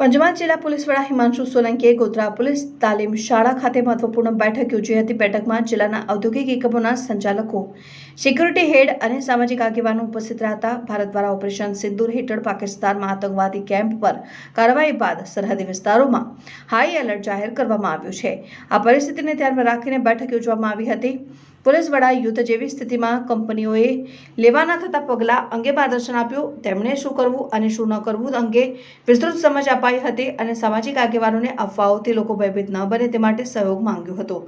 પંચમહાલ જિલ્લા પોલીસ વડા હિમાંશુ સોલંકીએ ગોધરા પોલીસ તાલીમ શાળા ખાતે મહત્વપૂર્ણ બેઠક યોજી હતી. બેઠકમાં જિલ્લાના ઔદ્યોગિક એકમોના સંચાલકો સિક્યુરિટી હેડ અને સામાજિક આગેવાનો ઉપસ્થિત રહેતા. ભારત દ્વારા ઓપરેશન સિંદૂર હેઠળ પાકિસ્તાનમાં આતંકવાદી કેમ્પ પર કાર્યવાહી બાદ સરહદી વિસ્તારોમાં હાઈ એલર્ટ જાહેર કરવામાં આવ્યું છે. આ પરિસ્થિતિને ધ્યાનમાં રાખીને બેઠક યોજવામાં આવી હતી. પોલીસ વડા યુદ્ધ જેવી સ્થિતિમાં કંપનીઓએ લેવાના થતા પગલાં અંગે માર્ગદર્શન આપ્યું. તેમણે શું કરવું અને શું ન કરવું અંગે વિસ્તૃત સમજ અપાઈ હતી અને સામાજિક આગેવાનોને અફવાઓથી લોકો ભયભીત ન બને તે માટે સહયોગ માંગ્યો હતો.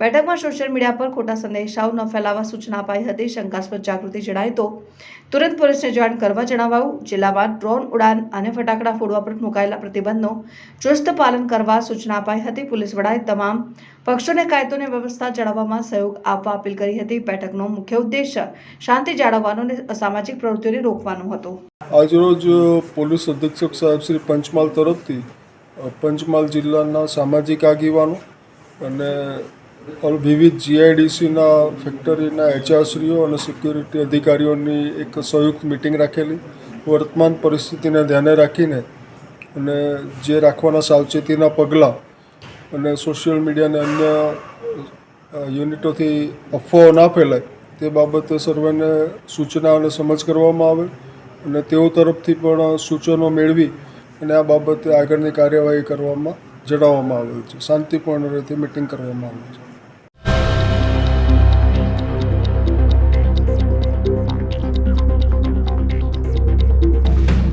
બેઠકમાં સોશિયલ મીડિયા પર ખોટા સંદેશાઓ ન ફેલાવવા સૂચના અપાઈ હતી. શંકાસ્પદ જાગૃતિ જણાય તો તુરંત પોલીસને જાણ કરવા જણાવાયું. જિલ્લામાં ડ્રોન ઉડાન અને ફટાકડા ફોડવા પર મુકાયેલા પ્રતિબંધનો ચુસ્ત પાલન કરવા સૂચના અપાઈ હતી. પોલીસ વડાએ તમામ પક્ષોને કાયદોની વ્યવસ્થા જાળવવામાં સહયોગ આપવા અપીલ કરી હતી. બેઠકનો મુખ્ય ઉદ્દેશ શાંતિ જાળવવાનો અને અસામાજિક પ્રવૃત્તિઓને રોકવાનો હતો. આજરોજ પોલીસ અધિક્ષક સાહેબ શ્રી પંચમહાલ તરફથી પંચમહાલ જિલ્લાના સામાજિક આગેવાનો અને વિવિધ જીઆઈડીસીના ફેક્ટરીના એચઆરશ્રીઓ અને સિક્યુરિટી અધિકારીઓની એક સંયુક્ત મિટિંગ રાખેલી. વર્તમાન પરિસ્થિતિને ધ્યાને રાખીને અને જે રાખવાના સાવચેતીના પગલાં અને સોશિયલ મીડિયા અને અન્ય યુનિટોથી અફવાઓ ના ફેલાય. તે બાબતે સર્વેને સૂચના અને સમજ કરવામાં આવે અને તેઓ તરફથી પણ સૂચનો મેળવી અને આ બાબતે આગળની કાર્યવાહી કરવામાં જણાવવામાં આવેલ છે. શાંતિપૂર્ણ રીતે મિટિંગ કરવામાં આવેલ છે.